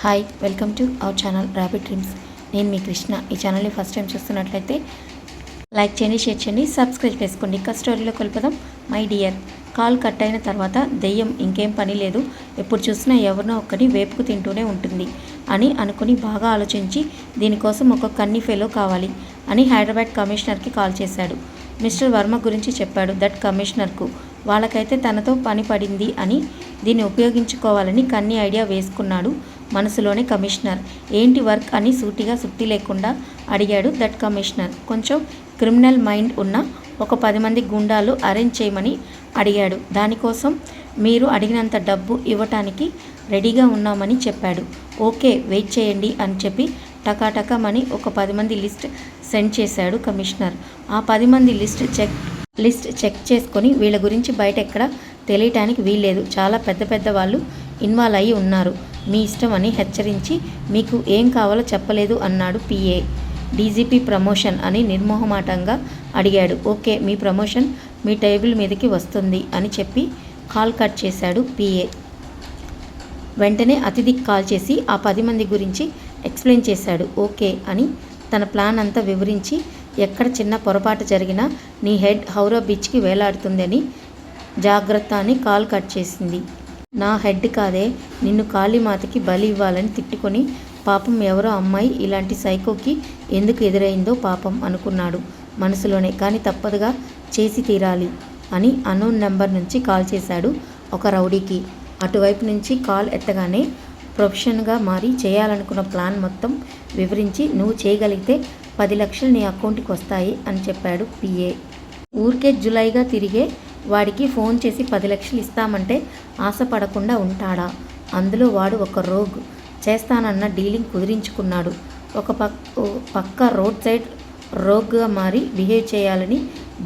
Hi welcome to our channel rapid dreams నేను మీ కృష్ణ. ఈ ఛానల్ని ఫస్ట్ టైం చూస్తున్నట్లయితే లైక్ చేయండి షేర్ చేయండి సబ్స్క్రైబ్ చేసుకోండి. ఇంకా స్టోరీలో కలుపుదాం. మై డియర్ కాల్ కట్ అయిన తర్వాత దెయ్యం ఇంకేం పని లేదు. ఎప్పుడు చూసినా ఎవరినో ఒక్కని వేపుకు తింటూనే ఉంటుంది అని అనుకుని బాగా ఆలోచించి దీనికోసం ఒక కన్నీ ఫెలో కావాలి అని హైదరాబాద్ కమిషనర్కి కాల్ చేశాడు. మిస్టర్ వర్మ గురించి చెప్పాడు దట్ కమిషనర్కు. వాళ్ళకైతే తనతో పని పడింది అని దీన్ని ఉపయోగించుకోవాలని కన్నీ ఐడియా వేసుకున్నాడు. మనసులోనే కమిషనర్. ఏంటి వర్క్ అని సూటిగా సుత్తి లేకుండా అడిగాడు దట్ కమిషనర్. కొంచెం క్రిమినల్ మైండ్ ఉన్న ఒక పది మంది గుండాలు అరేంజ్ చేయమని అడిగాడు. దానికోసం మీరు అడిగినంత డబ్బు ఇవ్వటానికి రెడీగా ఉన్నామని చెప్పాడు. ఓకే వెయిట్ చేయండి అని చెప్పి టకాటకమని ఒక పది మంది లిస్ట్ సెండ్ చేశాడు కమిషనర్. ఆ పది మంది లిస్ట్ చెక్ లిస్ట్ చెక్ చేసుకొని వీళ్ళ గురించి బయట ఎక్కడ తెలియటానికి వీల్లేదు. చాలా పెద్ద పెద్ద వాళ్ళు ఇన్వాల్వ్ అయ్యి ఉన్నారు. మీ ఇష్టం అని హెచ్చరించి మీకు ఏం కావాలో చెప్పలేదు అన్నాడు పిఏ డీజీపీ ప్రమోషన్ అని నిర్మోహమాటంగా అడిగాడు. ఓకే మీ ప్రమోషన్ మీ టేబుల్ మీదకి వస్తుంది అని చెప్పి కాల్ కట్ చేశాడు పిఏ వెంటనే అతిథికి కాల్ చేసి ఆ పది మంది గురించి ఎక్స్ప్లెయిన్ చేశాడు. ఓకే అని తన ప్లాన్ అంతా వివరించి ఎక్కడ చిన్న పొరపాటు జరిగినా నీ హెడ్ హౌరా బీచ్కి వేలాడుతుందని జాగ్రత్త అని కాల్ కట్ చేసింది. నా హెడ్ కాదే. నిన్ను కాళీమాతకి బలి ఇవ్వాలని తిట్టుకొని పాపం ఎవరో అమ్మాయి ఇలాంటి సైకోకి ఎందుకు ఎదురైందో పాపం అనుకున్నాడు మనసులోనే. కానీ తప్పదుగా చేసి తీరాలి అని అన్నోన్ నెంబర్ నుంచి కాల్ చేశాడు ఒక రౌడీకి. అటువైపు నుంచి కాల్ ఎత్తగానే ప్రొఫెషన్గా మారి చేయాలనుకున్న ప్లాన్ మొత్తం వివరించి నువ్వు చేయగలిగితే పది లక్షలు నీ అకౌంట్కి వస్తాయి అని చెప్పాడు పిఏ ఊరికే జులైగా తిరిగే వాడికి ఫోన్ చేసి పది లక్షలు ఇస్తామంటే ఆశపడకుండా ఉంటాడా? అందులో వాడు ఒక రోగ్. చేస్తానన్న డీలింగ్ కుదిరించుకున్నాడు. ఒక పక్ పక్క రోడ్ సైడ్ రోగ్గా మారి బిహేవ్ చేయాలని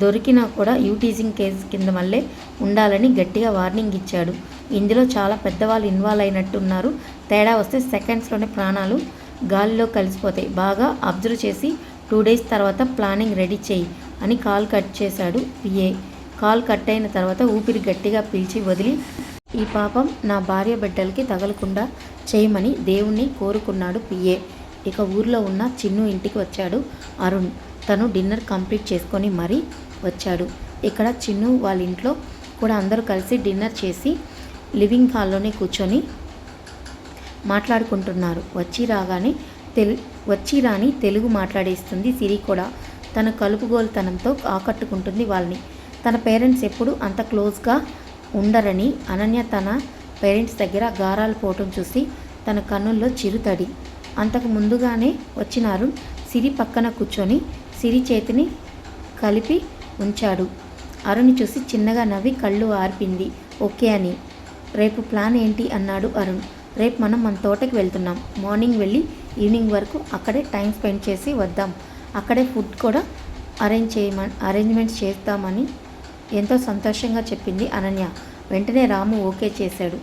దొరికినా కూడా యూటీజింగ్ కేసు కింద మళ్ళీ ఉండాలని గట్టిగా వార్నింగ్ ఇచ్చాడు. ఇందులో చాలా పెద్దవాళ్ళు ఇన్వాల్వ్ అయినట్టున్నారు. తేడా వస్తే సెకండ్స్లోనే ప్రాణాలు గాలిలో కలిసిపోతాయి. బాగా అబ్జర్వ్ చేసి టూ డేస్ తర్వాత ప్లానింగ్ రెడీ చేయి అని కాల్ కట్ చేశాడు పిఏ కాల్ కట్ అయిన తర్వాత ఊపిరి గట్టిగా పీల్చి వదిలి ఈ పాపం నా భార్య బిడ్డలకి తగలకుండా చేయమని దేవుణ్ణి కోరుకున్నాడు పిఏ. ఇక ఊర్లో ఉన్న చిన్ను ఇంటికి వచ్చాడు అరుణ్. తను డిన్నర్ కంప్లీట్ చేసుకొని మరీ వచ్చాడు. ఇక్కడ చిన్ను వాళ్ళ ఇంట్లో కూడా అందరూ కలిసి డిన్నర్ చేసి లివింగ్ హాల్లోనే కూర్చొని మాట్లాడుకుంటున్నారు. వచ్చి రాగానే తెలు వచ్చి రాని తెలుగు మాట్లాడేస్తుంది సిరి కూడా. తన కలుపుగోలుతనంతో ఆకట్టుకుంటుంది వాళ్ళని. తన పేరెంట్స్ ఎప్పుడు అంత క్లోజ్గా ఉండరని అనన్య తన పేరెంట్స్ దగ్గర గారాలు పోవటం చూసి తన కన్నుల్లో చిరుతడి అంతకు ముందుగానే వచ్చిన అరుణ్ సిరి పక్కన కూర్చొని సిరి చేతిని కలిపి ఉంచాడు. అరుణ్ చూసి చిన్నగా నవ్వి కళ్ళు ఆర్పింది. ఓకే అని. రేపు ప్లాన్ ఏంటి? అన్నాడు అరుణ్. రేపు మనం మన తోటకి వెళ్తున్నాం. మార్నింగ్ వెళ్ళి ఈవినింగ్ వరకు అక్కడే టైం స్పెండ్ చేసి వద్దాం. అక్కడే ఫుడ్ కూడా అరేంజ్ చేయమని అరేంజ్మెంట్స్ చేస్తామని ఎంతో సంతోషంగా చెప్పింది అనన్య. వెంటనే రాము ఓకే చేశాడు.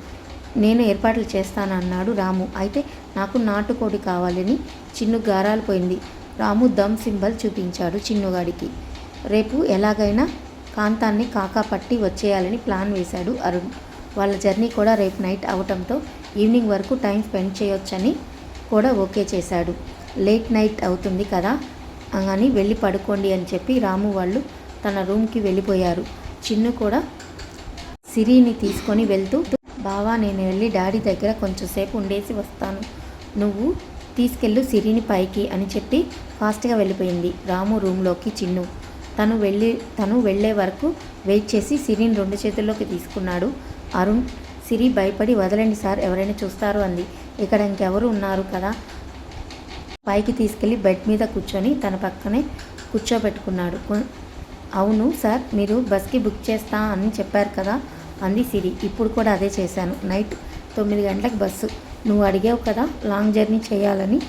నేను ఏర్పాట్లు చేస్తానన్నాడు రాము. అయితే నాకు నాటుకోడి కావాలని చిన్ను గారాలు పోయింది. రాము దమ్ సింబల్ చూపించాడు చిన్నుగాడికి. రేపు ఎలాగైనా కాంతాన్ని కాకా పట్టి వచ్చేయాలని ప్లాన్ వేశాడు అరుణ్. వాళ్ళ జర్నీ కూడా రేపు నైట్ అవటంతో ఈవినింగ్ వరకు టైం స్పెండ్ చేయొచ్చని కూడా ఓకే చేశాడు. లేట్ నైట్ అవుతుంది కదా అని వెళ్ళి పడుకోండి అని చెప్పి రాము వాళ్ళు తన రూమ్కి వెళ్ళిపోయారు. చిన్ను కూడా సిరిని తీసుకొని వెళ్తూ బావా నేను వెళ్ళి డాడీ దగ్గర కొంచెంసేపు ఉండేసి వస్తాను. నువ్వు తీసుకెళ్ళు సిరిని పైకి అని చెప్పి ఫాస్ట్గా వెళ్ళిపోయింది రాము రూమ్లోకి చిన్ను. తను వెళ్ళి తను వెళ్ళే వరకు వెయిట్ చేసి సిరిని రెండు చేతుల్లోకి తీసుకున్నాడు. అరుణ్ సిరి భయపడి వదలండి సార్ ఎవరైనా చూస్తారు అంది. ఇక్కడ ఇంకెవరు ఉన్నారు కదా? పైకి తీసుకెళ్ళి బెడ్ మీద కూర్చొని తన పక్కనే కూర్చోబెట్టుకున్నాడు. అవును సార్ మీరు బస్కి బుక్ చేస్తా అని చెప్పారు కదా అంది సిరి. ఇప్పుడు కూడా అదే చేశాను. నైట్ తొమ్మిది గంటలకు బస్సు. నువ్వు అడిగావు కదా లాంగ్ జర్నీ చేయాలని.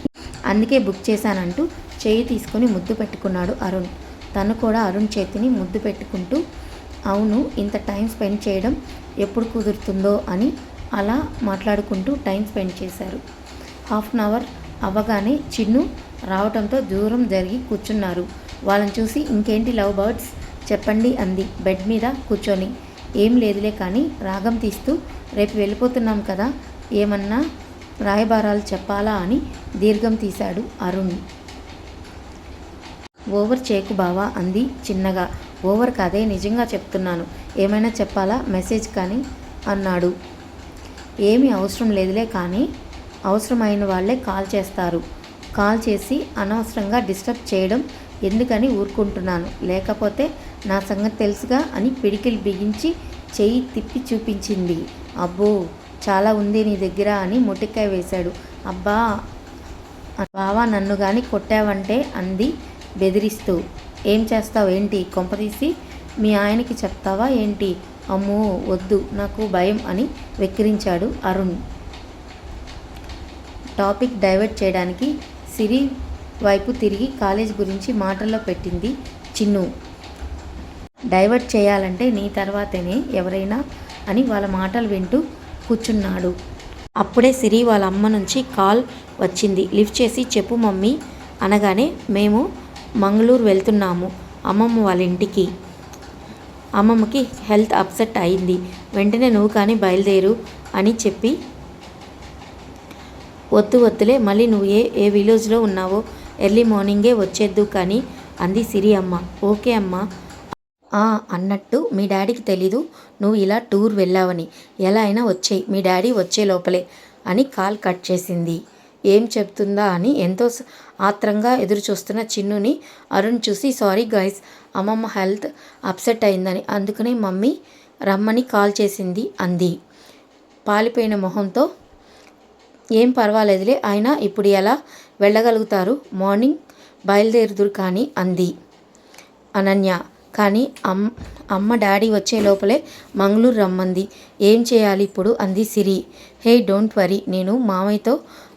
అందుకే బుక్ చేశానంటూ చేయి తీసుకొని ముద్దు పెట్టుకున్నాడు అరుణ్. తను కూడా అరుణ్ చేతిని ముద్దు పెట్టుకుంటూ అవును ఇంత టైం స్పెండ్ చేయడం ఎప్పుడు కుదురుతుందో అని అలా మాట్లాడుకుంటూ టైం స్పెండ్ చేశారు. హాఫ్ అన్ అవర్ అవ్వగానే చిన్ను రావటంతో దూరం జరిగి కూర్చున్నారు. వాళ్ళని చూసి ఇంకేంటి లవ్ బర్డ్స్? చెప్పండి అంది. బెడ్ మీద కూర్చొని. ఏం లేదులే కానీ రాగం తీస్తూ రేపు వెళ్ళిపోతున్నాం కదా ఏమన్నా రాయబారాలు చెప్పాలా అని దీర్ఘం తీశాడు అరుణ్. ఓవర్ చేయకు బావా అంది చిన్నగా. ఓవర్ కాదే నిజంగా చెప్తున్నాను. ఏమైనా చెప్పాలా? మెసేజ్ కానీ? అన్నాడు. ఏమీ అవసరం లేదులే కానీ అవసరమైన వాళ్ళే కాల్ చేస్తారు. కాల్ చేసి అనవసరంగా డిస్టర్బ్ చేయడం ఎందుకని ఊరుకుంటున్నాను? లేకపోతే నా సంగతి తెలుసుగా అని పిడికిలు బిగించి చెయ్యి తిప్పి చూపించింది. అబ్బో చాలా ఉంది నీ దగ్గర అని ముటికాయ వేశాడు. అబ్బా బావా నన్ను కానీ కొట్టావంటే అంది బెదిరిస్తూ. ఏం చేస్తావు ఏంటి? కొంపతీసి మీ ఆయనకి చెప్తావా ఏంటి? అమ్మో వద్దు నాకు భయం అని వెక్కిరించాడు అరుణ్. టాపిక్ డైవర్ట్ చేయడానికి సిరి వైపు తిరిగి కాలేజ్ గురించి మాటల్లో పెట్టింది చిన్ను. డైవర్ట్ చేయాలంటే నీ తర్వాతనే ఎవరైనా అని వాళ్ళ మాటలు వింటూ కూర్చున్నాడు. అప్పుడే సిరి వాళ్ళ అమ్మ నుంచి కాల్ వచ్చింది. లిఫ్ట్ చేసి చెప్పు మమ్మీ అనగానే మేము మంగళూరు వెళ్తున్నాము అమ్మమ్మ వాళ్ళ ఇంటికి. అమ్మమ్మకి హెల్త్ అప్సెట్ అయింది. వెంటనే నువ్వు కానీ బయలుదేరు అని చెప్పి వద్దు వద్దులే మళ్ళీ నువ్వు ఏ ఏ విలేజ్లో ఉన్నావో ఎర్లీ మార్నింగే వచ్చేద్దు కానీ అంది సిరి అమ్మ. ఓకే అమ్మా. అన్నట్టు మీ డాడీకి తెలీదు. నువ్వు ఇలా టూర్ వెళ్ళావని. ఎలా అయినా వచ్చేయి. మీ డాడీ వచ్చే లోపలే అని కాల్ కట్ చేసింది. ఏం చెప్తుందా అని ఎంతో ఆత్రంగా ఎదురు చూస్తున్న చిన్నుని అరుణ్ చూసి సారీ గైస్ అమ్మమ్మ హెల్త్ అప్సెట్ అయిందని. అందుకనే మమ్మీ రమ్మని కాల్ చేసింది అంది. పాలిపోయిన మొహంతో ఏం పర్వాలేదులే ఆయన ఇప్పుడు ఎలా వెళ్ళగలుగుతారు? మార్నింగ్ బయలుదేరుదురు కానీ అంది అనన్య. కానీ అమ్ అమ్మ డాడీ వచ్చే లోపలే మంగళూరు రమ్మంది. ఏం చేయాలి ఇప్పుడు? అంది సిరి. హే డోంట్ వరీ నేను మామయ్యతో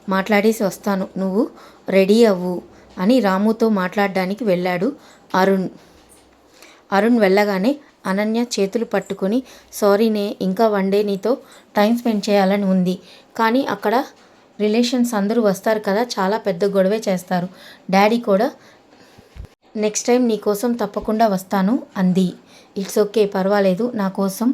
మాట్లాడేసి వస్తాను. నువ్వు రెడీ అవ్వు అని రాముతో మాట్లాడడానికి వెళ్ళాడు అరుణ్. అరుణ్ వెళ్ళగానే అనన్య చేతులు పట్టుకొని సారీనే ఇంకా వన్ డే నీతో టైం స్పెండ్ చేయాలని ఉంది. కానీ అక్కడ రిలేషన్స్ అందరూ వస్తారు కదా చాలా పెద్ద గొడవే చేస్తారు. డాడీ కూడా నెక్స్ట్ టైం నీ కోసం తప్పకుండా వస్తాను అంది. ఇట్స్ ఓకే పర్వాలేదు. నా కోసం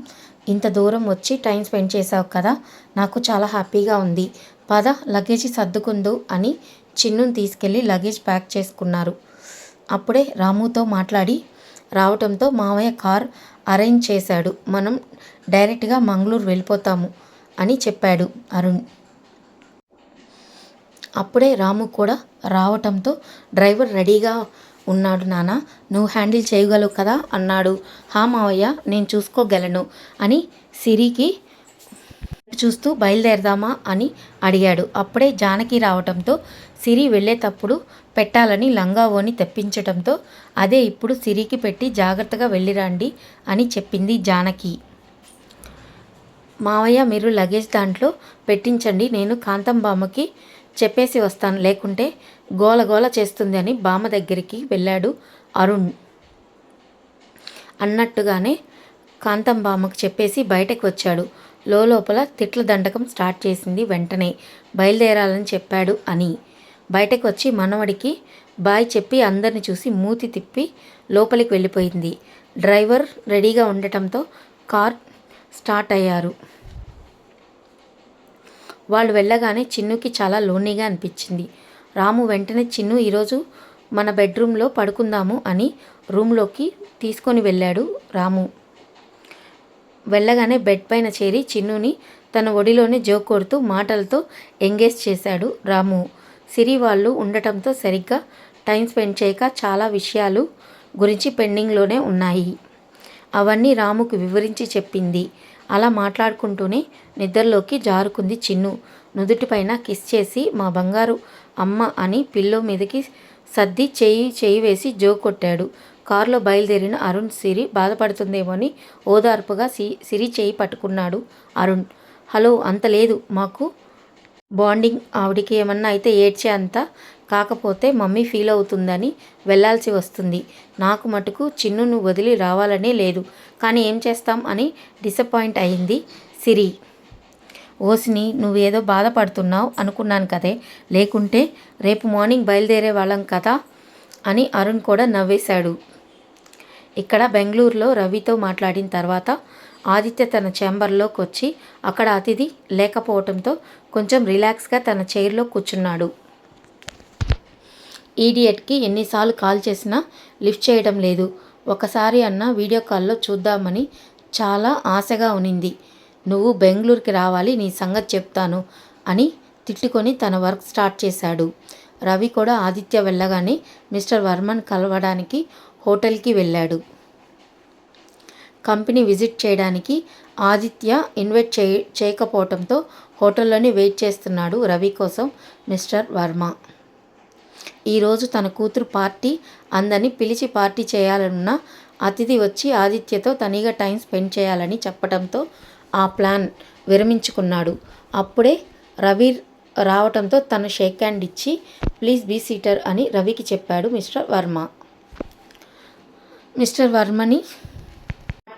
ఇంత దూరం వచ్చి టైం స్పెండ్ చేసావు కదా నాకు చాలా హ్యాపీగా ఉంది. పద లగేజ్ సర్దుకుందు అని చిన్నుని తీసుకెళ్ళి లగేజ్ ప్యాక్ చేసుకున్నారు. అప్పుడే రాముతో మాట్లాడి రావటంతో మావయ్య కార్ అరేంజ్ చేశాడు. మనం డైరెక్ట్గా మంగళూరు వెళ్ళిపోతాము అని చెప్పాడు అరుణ్. అప్పుడే రాము కూడా రావటంతో డ్రైవర్ రెడీగా ఉన్నాడు నాన్న నువ్వు హ్యాండిల్ చేయగలవు కదా అన్నాడు. హా మావయ్య నేను చూసుకోగలను అని సిరికి చూస్తూ బయలుదేరదామా అని అడిగాడు. అప్పుడే జానకి రావటంతో సిరి వెళ్ళేటప్పుడు పెట్టాలని లంగావోని తెప్పించటంతో అదే ఇప్పుడు సిరికి పెట్టి జాగ్రత్తగా వెళ్ళిరండి అని చెప్పింది జానకి. మావయ్య మీరు లగేజ్ దాంట్లో పెట్టించండి నేను కాంతం బామ్మకి చెప్పేసి వస్తాను. లేకుంటే గోల గోల చేస్తుంది అని బామ్మ దగ్గరికి వెళ్ళాడు అరుణ్. అన్నట్టుగానే కాంతం బామ్మకు చెప్పేసి బయటకు వచ్చాడు. లోపల తిట్ల దండకం స్టార్ట్ చేసింది వెంటనే. బయలుదేరాలని చెప్పాడు అని. బయటకు వచ్చి మనవడికి బాయ్ చెప్పి అందరిని చూసి మూతి తిప్పి లోపలికి వెళ్ళిపోయింది. డ్రైవర్ రెడీగా ఉండటంతో కార్ స్టార్ట్ అయ్యారు. వాళ్ళు వెళ్ళగానే చిన్నుకి చాలా లోనీగా అనిపించింది. రాము వెంటనే చిన్ను ఈరోజు మన బెడ్రూమ్లో పడుకుందాము అని రూమ్లోకి తీసుకొని వెళ్ళాడు రాము. వెళ్ళగానే బెడ్ పైన చేరి చిన్నుని తన ఒడిలోనే జోక్ కొడుతూ మాటలతో ఎంగేజ్ చేశాడు రాము. సిరి వాళ్ళు ఉండటంతో సరిగ్గా టైం స్పెండ్ చేయక చాలా విషయాలు గురించి పెండింగ్లోనే ఉన్నాయి. అవన్నీ రాముకు వివరించి చెప్పింది. అలా మాట్లాడుకుంటూనే నిద్రలోకి జారుకుంది చిన్ను. నుదుటిపైన కిస్ చేసి మా బంగారు అమ్మ అని పిల్లో మీదకి సర్ది చేయి చేయి వేసి జో కొట్టాడు. కారులో బయలుదేరిన అరుణ్ సిరి బాధపడుతుందేమో అని ఓదార్పుగా సి సిరి చేయి పట్టుకున్నాడు అరుణ్. హలో అంత లేదు మాకు బాండింగ్ ఆవిడికి ఏమన్నా అయితే ఏడ్చే అంత కాకపోతే మమ్మీ ఫీల్ అవుతుందని వెళ్ళాల్సి వస్తుంది. నాకు మటుకు చిన్నును వదిలి రావాలనే లేదు. కానీ ఏం చేస్తాం అని డిసప్పాయింట్ అయింది సిరి. ఓసిని నువ్వేదో బాధపడుతున్నావు అనుకున్నాను కదే. లేకుంటే రేపు మార్నింగ్ బయలుదేరే వాళ్ళం కదా అని అరుణ్ కూడా నవ్వేశాడు. ఇక్కడ బెంగళూరులో రవితో మాట్లాడిన తర్వాత ఆదిత్య తన ఛాంబర్లోకి వచ్చి అక్కడ అతిథి లేకపోవడంతో కొంచెం రిలాక్స్గా తన చైర్లో కూర్చున్నాడు. ఈడియట్కి ఎన్నిసార్లు కాల్ చేసినా లిఫ్ట్ చేయడం లేదు. ఒకసారి అన్న వీడియో కాల్లో చూద్దామని చాలా ఆశగా ఉనింది. నువ్వు బెంగళూరుకి రావాలి నీ సంగతి చెప్తాను అని తిట్టుకొని తన వర్క్ స్టార్ట్ చేశాడు. రవి కూడా ఆదిత్య వెళ్ళగానే మిస్టర్ వర్మన్ కలవడానికి హోటల్కి వెళ్ళాడు. కంపెనీ విజిట్ చేయడానికి ఆదిత్య ఇన్వైట్ చేయ చేయకపోవటంతో హోటల్లోనే వెయిట్ చేస్తున్నాడు రవి కోసం మిస్టర్ వర్మ. ఈరోజు తన కూతురు పార్టీ అందరినీ పిలిచి పార్టీ చేయాలన్న అతిథి వచ్చి ఆదిత్యతో తనిగా టైం స్పెండ్ చేయాలని చెప్పడంతో ఆ ప్లాన్ విరమించుకున్నాడు. అప్పుడే రవి రావటంతో తను షేక్ హ్యాండ్ ఇచ్చి ప్లీజ్ బీ సీటర్ అని రవికి చెప్పాడు మిస్టర్ వర్మ. మిస్టర్ వర్మని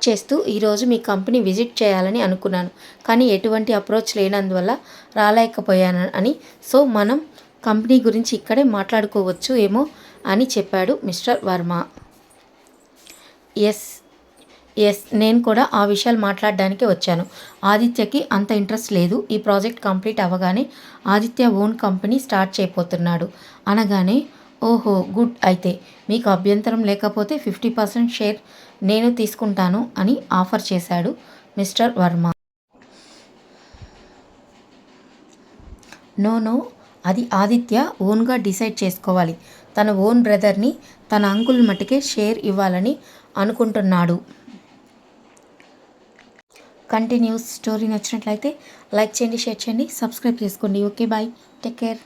చేస్తూ ఈరోజు మీ కంపెనీ విజిట్ చేయాలని అనుకున్నాను. కానీ ఎటువంటి అప్రోచ్ లేనందువల్ల రాలేకపోయాను అని. సో మనం కంపెనీ గురించి ఇక్కడే మాట్లాడుకోవచ్చు ఏమో అని చెప్పాడు మిస్టర్ వర్మ. ఎస్ ఎస్ నేను కూడా ఆ విషయాలు మాట్లాడడానికి వచ్చాను. ఆదిత్యకి అంత ఇంట్రెస్ట్ లేదు. ఈ ప్రాజెక్ట్ కంప్లీట్ అవ్వగానే ఆదిత్య ఓన్ కంపెనీ స్టార్ట్ చేయబోతున్నాడు. అనగానే ఓహో గుడ్. అయితే మీకు అభ్యంతరం లేకపోతే ఫిఫ్టీ పర్సెంట్ షేర్ నేను తీసుకుంటాను అని ఆఫర్ చేశాడు మిస్టర్ వర్మ. No no. అది ఆదిత్య ఓన్గా డిసైడ్ చేసుకోవాలి. తన ఓన్ బ్రదర్ని తన అంకుల్ మట్టుకే షేర్ ఇవ్వాలని అనుకుంటున్నాడు. కంటిన్యూస్ స్టోరీ నచ్చినట్లయితే లైక్ చేయండి షేర్ చేయండి సబ్స్క్రైబ్ చేసుకోండి. Okay bye. Take care.